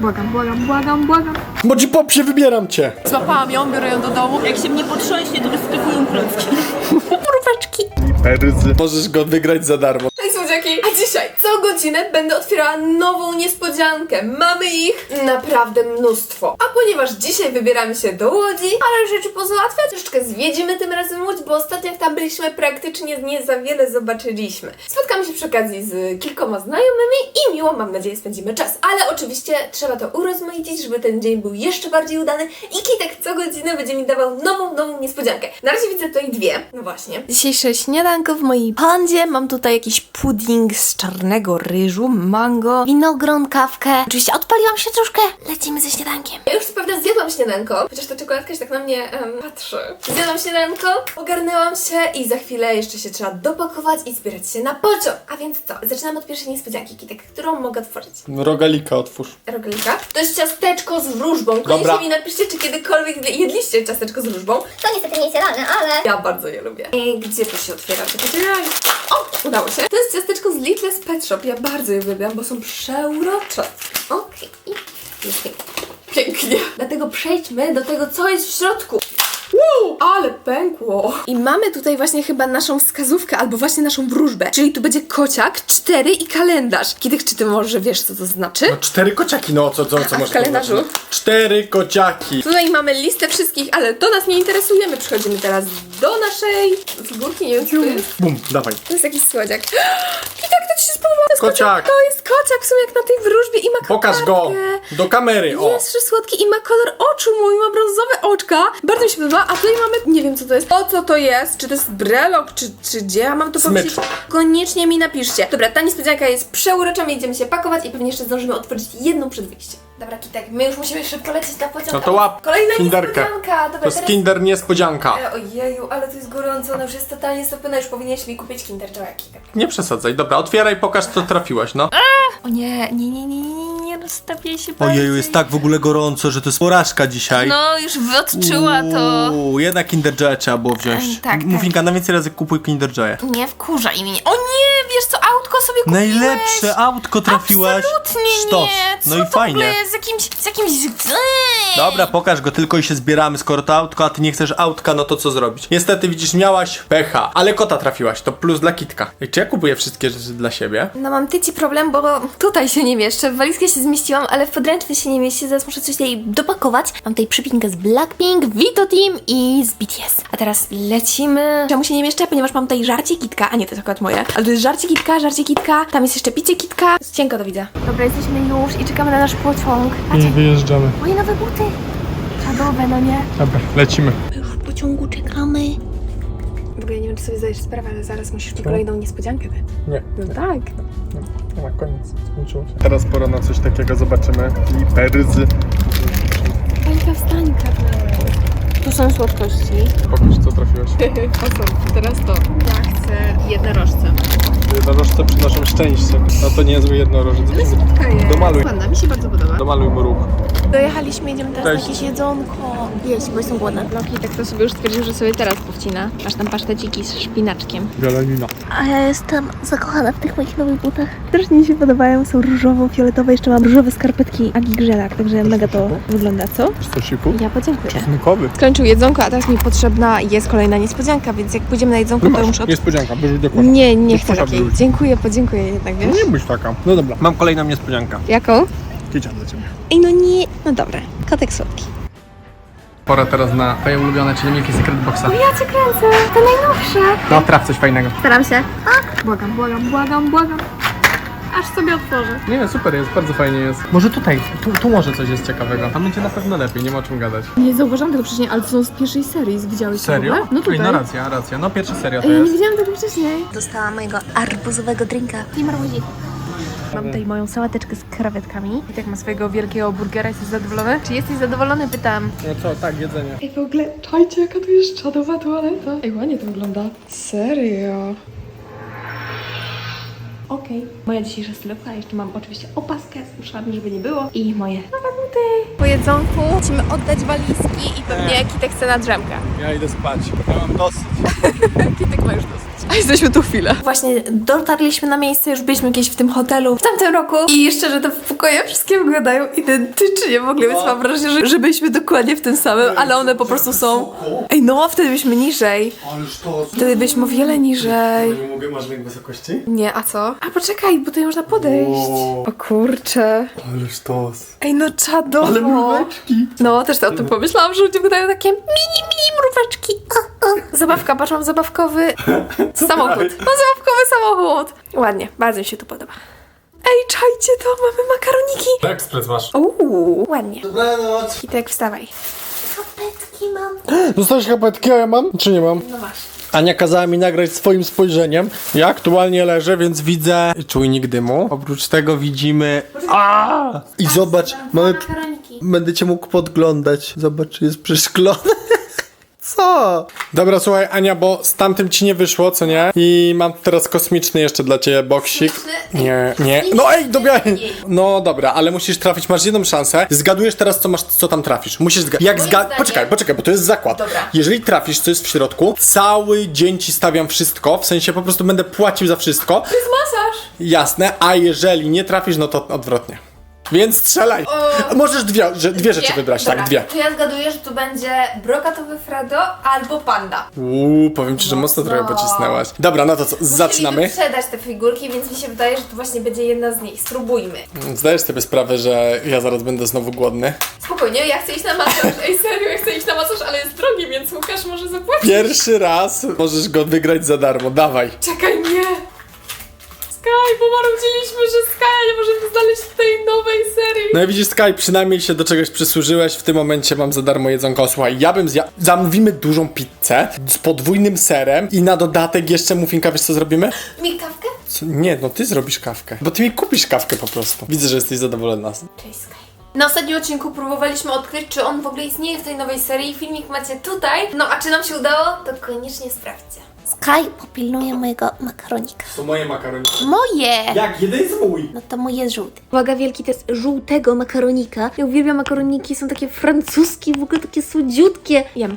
Błagam, błagam, błagam, błagam. Modzi Popsie, wybieram cię! Złapałam ją, biorę ją do domu. Jak się mnie potrząśnie, to wyskakują klocki. Mróweczki. Możesz go wygrać za darmo. Dzisiaj co godzinę będę otwierała nową niespodziankę. Mamy ich naprawdę mnóstwo. A ponieważ dzisiaj wybieramy się do Łodzi, ale rzeczy pozałatwiać, troszeczkę zwiedzimy tym razem Łódź, bo ostatnio jak tam byliśmy, praktycznie nie za wiele zobaczyliśmy. Spotkamy się przy okazji z kilkoma znajomymi i miło, mam nadzieję, spędzimy czas. Ale oczywiście trzeba to urozmaicić, żeby ten dzień był jeszcze bardziej udany i Kitek co godzinę będzie mi dawał nową, nową niespodziankę. Na razie widzę tutaj dwie. No właśnie. Dzisiejsze śniadanko w mojej pandzie. Mam tutaj jakiś pudding z czarnego ryżu, mango, winogron, kawkę. Oczywiście odpaliłam się troszkę. Lecimy ze śniadankiem. Ja już co prawda zjadłam śniadanko, chociaż ta czekoladka się tak na mnie em, patrzy. Zjadłam śniadanko, ogarnęłam się i za chwilę jeszcze się trzeba dopakować i zbierać się na pociąg. A więc co? Zaczynamy od pierwszej niespodzianki, Kitek, którą mogę otworzyć. Rogalika otwórz. Rogalika. To jest ciasteczko z wróżbą. Dobra. Koniecznie mi napiszcie, czy kiedykolwiek jedliście ciasteczko z wróżbą. To niestety nie jest jadalne, ale... Ja bardzo je lubię. I gdzie to się otwiera? Czekajcie. O, udało się. To jest ciasteczko z Little's Pet Shop. Ja bardzo je uwielbiam, bo są przeurocze. Okej. Pięknie. Pięknie. Dlatego przejdźmy do tego, co jest w środku. Ale pękło. I mamy tutaj właśnie chyba naszą wskazówkę, albo właśnie naszą wróżbę. Czyli tu będzie kociak, cztery i kalendarz. Kiedyś, czy ty może wiesz, co to znaczy? No cztery kociaki, no co, co, co A w masz kalendarzu? powiedzieć? Cztery kociaki. Tutaj mamy listę wszystkich, ale to nas nie interesuje. My przechodzimy teraz do naszej figurki. Nie wiem, co to jest. Bum, dawaj. To jest jakiś słodziak. I tak to ci się spodobało. To jest Kociak. To jest kociak, w sumie jak na tej wróżbie i ma Pokaż go kokardkę. do kamery, o. Jest przysłodki i ma kolor oczu mój, ma brązowe oczka. Bardzo mi się podoba, a tutaj mamy, nie wiem co to jest. O co to jest? Czy to jest brelok, czy, czy gdzie? Ja mam to Smycz. powiedzieć. Koniecznie mi napiszcie. Dobra, ta niespodzianka jest przeurocza, my idziemy się pakować i pewnie jeszcze zdążymy otworzyć jedną przed wyjściem. Dobra, Kitek, my już musimy szybko lecieć na pociąg. No to łap Kolejna kinderkę. niespodzianka. Dobra, To jest teraz... kinder niespodzianka. E, Ojeju, ale to jest gorąco, ona już jest totalnie stopiona, już powinieneś mi kupić Kinder Joy, Kitek. Nie przesadzaj, dobra, otwieraj, pokaż co trafiłaś, no. O nie, nie, nie, nie, nie, rozstawię się Ojeju, jest tak w ogóle gorąco, że to jest porażka dzisiaj. No, już odczuła to. Uuu, jednak Kinder Joy trzeba było wziąć. Ej, tak, Mufinka, na więcej razy kupuj Kinder Joye. Nie wkurzaj mnie. O nie, wiesz co, autko sobie kupiłeś. Najlepsze autko trafiłaś. Absolutnie Sztos. nie. Co No i to fajnie. w ogóle z jakimś, z jakimś... Dobra, pokaż go tylko i się zbieramy. Skoro to autko, a ty nie chcesz autka, no to co zrobić? Niestety widzisz, miałaś pecha, ale kota trafiłaś, to plus dla kitka. Ej, czy ja kupuję wszystkie rzeczy dla siebie? No mam tyci problem, bo tutaj się nie mieszczę. W walizkę się zmieściłam, ale w podręczny się nie mieści. Zaraz muszę coś tutaj dopakować. Mam tutaj przypinkę z Blackpink, Vito Team i z BTS. A teraz lecimy. Czemu się nie mieszczę? Ponieważ mam tutaj żarcie kitka. A nie, to jest akurat moje. Ale to jest żarcie kitka, żarcie kitka. Tam jest jeszcze picie kitka. Cienko to widzę. Dobra, jesteśmy już i czekamy na nasz pociąg. Patrzcie, wyjeżdżamy. moje nowe buty. Czadowe, no nie? Dobra, lecimy. Już w pociągu czekamy. W ogóle nie wiem, czy sobie zdajesz sprawę, ale zaraz musisz mi kolejną niespodziankę dać. Nie, No tak. nie ma koniec, skończyło się. Teraz pora na coś takiego, zobaczymy. I peryzy. Pańka wstańka. Tu są słodkości. Pokaż co trafiłaś. O co? Teraz to. Ja chcę jednorożce. Jednorożce przynoszą szczęście. No to niezły jednorożec. Domaluj. Ładna, mi się bardzo podoba. Domaluj mu ruch. Dojechaliśmy, idziemy teraz Cześć. na jakieś jedzonko. Jeść, bo jestem głodna. Loki tak to sobie już stwierdził, że sobie teraz powcina. Masz tam paszteciki z szpinaczkiem. Galanina. A ja jestem zakochana w tych moich nowych butach. Strasznie mi się podobają, są różowo-fioletowe, jeszcze mam różowe skarpetki Agi Grzelak, także mega to wygląda, co? Stosiku? Ja podziękuję. Czosnkowy. Skończył jedzonko, a teraz mi potrzebna jest kolejna niespodzianka, więc jak pójdziemy na jedzonko, to muszę... Od... Niespodzianka, wyrzuć do kosza. Nie, nie Do chcę takiej. wyrzuć. Dziękuję, podziękuję jednak, No wiesz? nie bądź taka. No dobra, mam kolejną niespodziankę. Jaką? Kicia dla ciebie. Ej, no nie... No dobra, kotek słodki. Pora teraz na twoje ulubione, czyli Milky Secret Boxa. Ja cię kręcę, to najnowsze. No, traf coś fajnego. Staram się. Błagam, błagam, błagam, błagam. Aż sobie otworzę. Nie, super jest, bardzo fajnie jest. Może tutaj, tu, tu może coś jest ciekawego. Tam będzie na pewno lepiej, nie ma o czym gadać. Nie zauważyłam tego wcześniej, ale to są z pierwszej serii, widziałeś Serio? to? No Ej, tutaj. no racja, racja. No pierwsza seria to ja nie jest. widziałam tego wcześniej. Dostałam mojego arbuzowego drinka. I marmuzik. Mam tutaj moją sałateczkę z krewetkami. I tak ma swojego wielkiego burgera. Jesteś zadowolony? Czy jesteś zadowolony? Pytam. No co, tak, jedzenie. Ej, w ogóle, czajcie, jaka tu jest czadowa toaleta. Ej, ładnie to wygląda. Serio? Okej. Moja dzisiejsza stylówka. Jeszcze mam oczywiście opaskę z uszami, żeby nie było. I moje nowe buty. Po jedzonku musimy oddać walizki i pewnie Kitek chce na drzemkę. Ja idę spać. Ja mam dosyć. Kitek ma już dosyć. A jesteśmy tu chwilę. Właśnie dotarliśmy na miejsce, już byliśmy gdzieś w tym hotelu w tamtym roku i szczerze to w pokoje wszystkie wyglądają identycznie w ogóle, więc mam wrażenie, że, że byliśmy dokładnie w tym samym, ale one po prostu są... Ej, no, wtedy byliśmy niżej. Ależ to... Wtedy byliśmy o wiele niżej. Nie mogę, masz lęk wysokości? Nie, a co? A poczekaj, bo tutaj można podejść. Wow. O kurcze. Ależ to... Ej, no czadowo. Ale mróweczki. No, też o tym pomyślałam, że ludzie wyglądają takie mini, mini mróweczki. O. Zabawka, patrz, mam zabawkowy samochód. Mam zabawkowy samochód. Ładnie, bardzo mi się tu podoba. Ej, czajcie to, mamy makaroniki. Ekspres masz. Uuu, ładnie. Dobranoc. Kitek, wstawaj. Kropeczki mam. Dostałeś chapetki, a ja mam? Czy nie mam? No masz. Ania kazała mi nagrać swoim spojrzeniem. Ja aktualnie leżę, więc widzę czujnik dymu. Oprócz tego widzimy... A! I zobacz, mamy... Makaroniki. Będę cię mógł podglądać. Zobacz, czy jest przeszklone. Co? Dobra, słuchaj, Ania, bo z tamtym ci nie wyszło, co nie? I mam teraz kosmiczny jeszcze dla ciebie boksik. Nie, nie. No ej, dobra. No dobra, ale musisz trafić, masz jedną szansę. Zgadujesz teraz, co masz, co tam trafisz. Musisz zgadać. Jak zga... Poczekaj, poczekaj, bo to jest zakład. Dobra. Jeżeli trafisz, co jest w środku, cały dzień ci stawiam wszystko, w sensie po prostu będę płacił za wszystko. To jest masaż. Jasne, a jeżeli nie trafisz, no to odwrotnie. Więc strzelaj. Możesz dwie, że, dwie rzeczy wybrać, tak, dwie. To ja zgaduję, że tu będzie brokatowy Fredo albo panda. Uuu, powiem ci, że mocno trochę pocisnęłaś. Dobra, no to co, zaczynamy. Musieli sprzedać te figurki, więc mi się wydaje, że to właśnie będzie jedna z nich. Spróbujmy. Zdajesz sobie sprawę, że ja zaraz będę znowu głodny. Spokojnie, ja chcę iść na masaż. Ej, serio, ja chcę iść na masaż, ale jest drogi, więc Łukasz może zapłacić. Pierwszy raz możesz go wygrać za darmo, dawaj. Czekaj, nie! Sky, bo marudziliśmy, że Sky nie możemy No i widzisz, Sky, przynajmniej się do czegoś przysłużyłeś. W tym momencie mam za darmo jedzonko. Słuchaj, ja bym zjadł... Zamówimy dużą pizzę z podwójnym serem i na dodatek jeszcze muffinka, wiesz co zrobimy? Mi kawkę? Co? Nie, no ty zrobisz kawkę. Bo ty mi kupisz kawkę po prostu. Widzę, że jesteś zadowolona. Cześć, Sky. Na ostatnim odcinku próbowaliśmy odkryć, czy on w ogóle istnieje w tej nowej serii. Filmik macie tutaj. No a czy nam się udało? To koniecznie sprawdźcie. Sky popilnuje mojego makaronika. To moje makaroni. Moje! Jak? Jeden jest mój. No to mój jest żółty. Uwaga, wielki test żółtego makaronika. Ja uwielbiam makaroniki, są takie francuskie, w ogóle takie słodziutkie. Jem.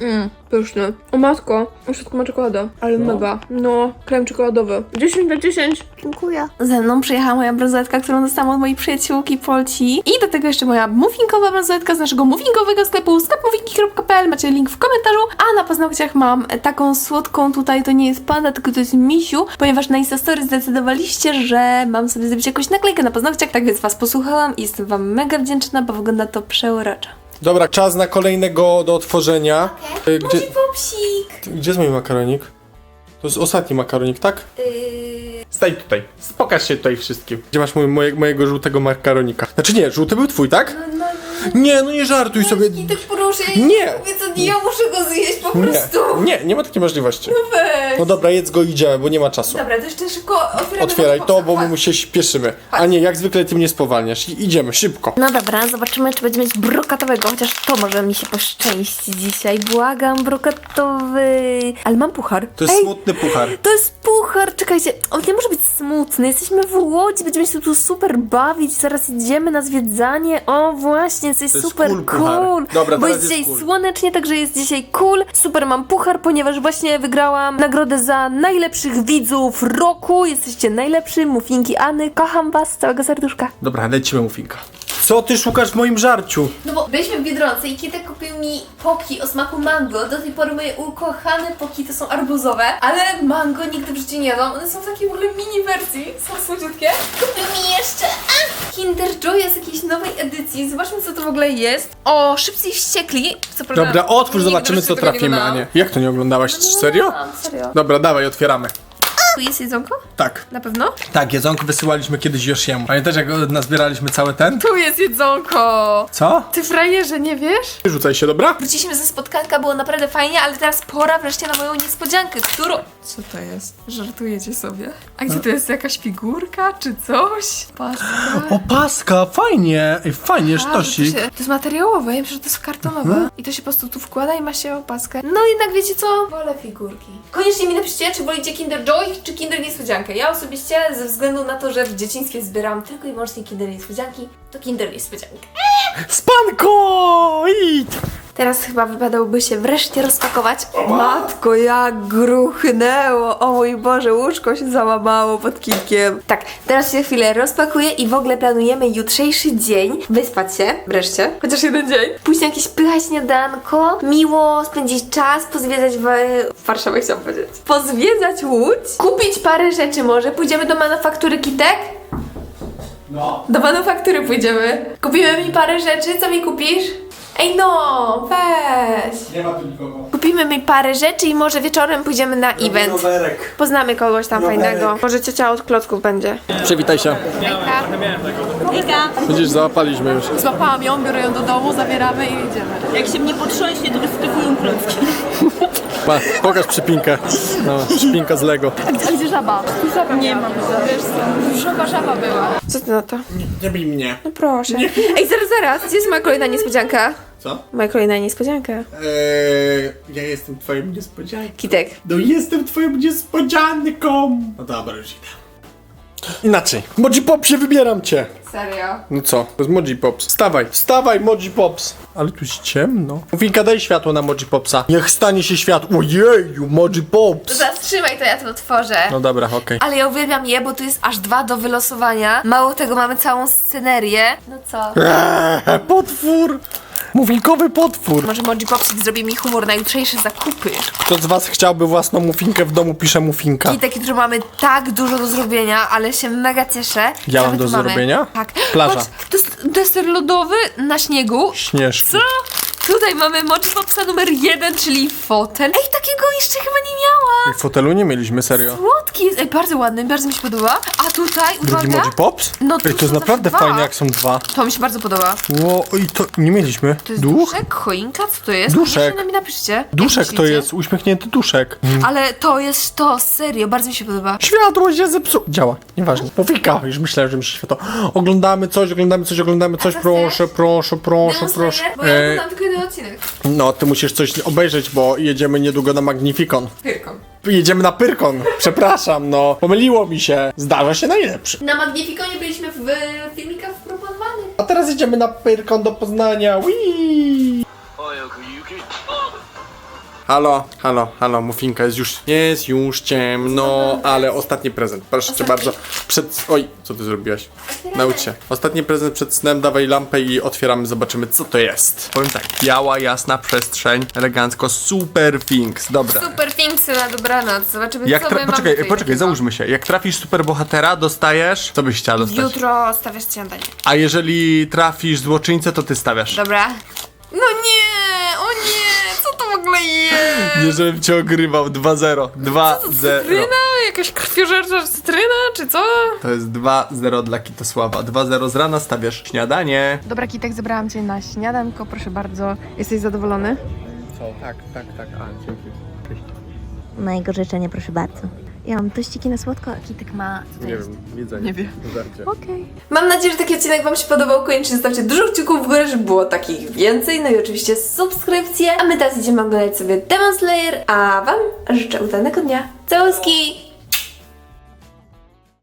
Mmm, pyszne. O matko, w środku ma czekoladę, ale mega. No, krem czekoladowy. 10 na 10. Dziękuję. Ze mną przyjechała moja bransoletka, którą dostałam od mojej przyjaciółki Polci. I do tego jeszcze moja muffinkowa bransoletka z naszego muffinkowego sklepu sklepmuffinki.pl. Macie link w komentarzu. A na paznokciach mam taką słodką tutaj, to nie jest panda, tylko to jest misiu, ponieważ na Instastory zdecydowaliście, że mam sobie zrobić jakąś naklejkę na paznokciach, tak więc was posłuchałam i jestem wam mega wdzięczna, bo wygląda to przeuroczo. Dobra, czas na kolejnego do otworzenia. Y, Gdzie, Popsik! gdzie jest mój makaronik? To jest ostatni makaronik, tak? Staj tutaj. Pokaż się tutaj wszystkim. Gdzie masz mój, moje, mojego żółtego makaronika? Znaczy nie, żółty był twój, tak? Nie, no nie żartuj sobie. I tak proszę, ja Nie. mówię, co nie, ja muszę go zjeść po Nie, prostu. nie, nie ma takiej możliwości. Weź. No dobra, jedz go i idziemy, bo nie ma czasu. Dobra, to jeszcze szybko otwieramy Otwieraj to, bo my się śpieszymy. A nie, jak zwykle ty mnie spowalniasz. I- Idziemy, szybko. No dobra, zobaczymy, czy będzie mieć brokatowego, chociaż to może mi się poszczęści dzisiaj. Błagam, brokatowy. Ale mam puchar. To jest Ej, smutny puchar. To jest puchar, czekajcie, on nie może być smutny. Jesteśmy w Łodzi, będziemy się tu super bawić, zaraz idziemy na zwiedzanie. O, właśnie, To jest super cool cool. Dobra, bo jest jest dzisiaj cool. słonecznie, także jest dzisiaj cool. Super mam puchar, ponieważ właśnie wygrałam nagrodę za najlepszych widzów roku. Jesteście najlepsi, mufinkiAny. Kocham was z całego serduszka. Dobra, lecimy mufinka. Co ty szukasz w moim żarciu? No bo byliśmy w Biedronce i Kitek kupił mi poki o smaku mango. Do tej pory moje ukochane poki to są arbuzowe, ale mango nigdy w życiu nie jadłam. One są w takiej w ogóle mini wersji, są słodziutkie. Kupił mi jeszcze a, Kinder Joy z jakiejś nowej edycji. Zobaczmy co to w ogóle jest. O, szybcy i wściekli. Co prawda, Dobra, otwórz, nigdy w zobaczymy życiu co tego nie trafimy, a oglądałam. nie. Jak to nie oglądałaś? Serio? Mam, serio. Dobra, dawaj, otwieramy. Tu jest jedzonko? Tak. Na pewno? Tak, jedzonko wysyłaliśmy kiedyś Josiemu. Pamiętasz jak nazbieraliśmy cały ten? Tu jest jedzonko. Co? Ty frajerze, nie wiesz? Rzucaj się, dobra? Wróciliśmy ze spotkanka, było naprawdę fajnie, ale teraz pora wreszcie na moją niespodziankę, którą... Co to jest? Żartujecie sobie? A gdzie to jest jakaś figurka czy coś? Paska. Opaska, fajnie. Ej, fajnie, A, to, sztosik. się, to jest materiałowe, ja myślę, że to jest kartonowe. I to się po prostu tu wkłada i ma się opaskę. No jednak wiecie co? Wolę figurki. Koniecznie mi napiszcie, czy wolicie Kinder Joy, czy Kinder Niespodziankę. Ja osobiście, ze względu na to, że w dzieciństwie zbierałam tylko i wyłącznie Kinder Niespodzianki, to Kinder Niespodziankę. Spanko! Teraz chyba wypadałoby się wreszcie rozpakować. Matko, jak gruchnęło! O mój Boże, łóżko się załamało pod kilkiem. Tak, teraz się chwilę rozpakuję i w ogóle planujemy jutrzejszy dzień. Wyspać się, wreszcie. Chociaż jeden dzień. Pójść na jakieś pycha śniadanko, miło spędzić czas, pozwiedzać w... Warszawę chciałam powiedzieć. Pozwiedzać Łódź, kupić parę rzeczy może. Pójdziemy do manufaktury Kitek? No. Do manufaktury pójdziemy. Kupimy mi parę rzeczy, co mi kupisz? Ej no, weź. Nie ma tu nikogo. Kupimy mi parę rzeczy i może wieczorem pójdziemy na event. Rowerek. Poznamy kogoś tam Rowerek. fajnego. Może ciocia od klocków będzie. Przywitaj się. Widzisz, załapaliśmy już. Złapałam ją, biorę ją do domu, zabieramy i jedziemy. Jak się mnie potrząśnie, to wyskakają klocki. Pa, pokaż przypinkę. No, przypinka z Lego. A gdzie żaba? Żaba nie mam. Wiesz co, żaba, żaba była. Co ty na to? Nie bij mnie. No proszę. Ej, zaraz, zaraz. Gdzie jest moja kolejna niespodzianka? Co? Moja kolejna niespodzianka. Eee, ja jestem twoją niespodzianką. Kitek. No jestem twoją niespodzianką. No dobra, już idę. Inaczej. Moji Popsie, wybieram cię. Serio? No co? To jest Moji Pops. Wstawaj, wstawaj, Moji Pops. Ale tu jest ciemno. Winka, daj światło na Moji Popsa. Niech stanie się światło. Ojeju, Moji Pops. Zatrzymaj to, ja to otworzę. No dobra, okej. Ale ja uwielbiam je, bo tu jest aż dwa do wylosowania. Mało tego, mamy całą scenerię. No co? Eee, potwór. Muffinkowy potwór. Może Moji Popsik zrobi mi humor na jutrzejsze zakupy. Kto z was chciałby własną muffinkę w domu, pisze muffinka. I taki, że mamy tak dużo do zrobienia, ale się mega cieszę. Ja mam my do tu mamy? zrobienia? Tak. Plaża. Patrz, to jest deser lodowy na śniegu. Śnieżki. Co? Tutaj mamy Moji Popsa numer jeden, czyli fotel. Ej, takiego jeszcze chyba nie miała. W fotelu nie mieliśmy, serio. Słodki jest, ej, bardzo ładny, bardzo mi się podoba. A tutaj, Drugi uwaga, Moji Pops? No tu Ej, to są jest naprawdę dwa. fajne, jak są dwa. to mi się bardzo podoba. Ło, i to nie mieliśmy. To jest Duch? duszek, choinka, co to jest? Duszek. Koniecznie mi napiszcie. jak Duszek to myślicie. jest, uśmiechnięty duszek. Ale to jest to, serio, bardzo mi się podoba. Światło się zepsuło. Działa, nieważne. Powika, już myślałem, że mi się światło. Oglądamy coś, oglądamy coś, oglądamy coś, co proszę, proszę, proszę, proszę. Bo ja oglądam tylko odcinek. no, ty musisz coś obejrzeć, bo jedziemy niedługo na Magnifikon. Pyrką. Jedziemy na Pyrkon. Przepraszam, no. Pomyliło mi się. Zdarza się najlepszy. Na Magnifikonie byliśmy w filmikach proponowanych. A teraz jedziemy na Pyrkon do Poznania. Whee! Halo, halo, halo, Mufinka, jest już, jest już ciemno, ale ostatni prezent, proszę cię bardzo, przed, oj, co ty zrobiłaś? Naucz się. Ostatni prezent przed snem, dawaj lampę i otwieramy, zobaczymy co to jest. Powiem tak, biała, jasna przestrzeń, elegancko, super things, dobra. Super Finksy na dobranoc. Zobaczymy, Jak co tra- my mamy poczekaj, tutaj poczekaj, takiego. załóżmy się, jak trafisz super bohatera, dostajesz, co byś chciała dostać? Jutro stawiasz śniadanie. A jeżeli trafisz złoczyńcę, to ty stawiasz. Dobra. No nie, o nie, co to w ogóle jest? Nie, żebym cię ogrywał, 2-0, 2-0. Cytryna? Jakaś krwiożercza cytryna, czy co? To jest 2-0 dla Kitosława. 2-0 z rana stawiasz śniadanie. Dobra, Kitek, zebrałam cię na śniadanko, proszę bardzo. Jesteś zadowolony? Co? Tak, tak, tak. A, dzięki. Na jego życzenie, proszę bardzo. Ja mam tościki na słodko, a Kitek ma... Co to Nie jest? wiem, jedzenie. Nie wiem. Żarcie. Okej. Mam nadzieję, że taki odcinek Wam się podobał. Koniecznie zostawcie dużo kciuków w górę, żeby było takich więcej. No i oczywiście subskrypcje. A my teraz idziemy oglądać sobie Demon Slayer, a Wam życzę udanego dnia. Całuski!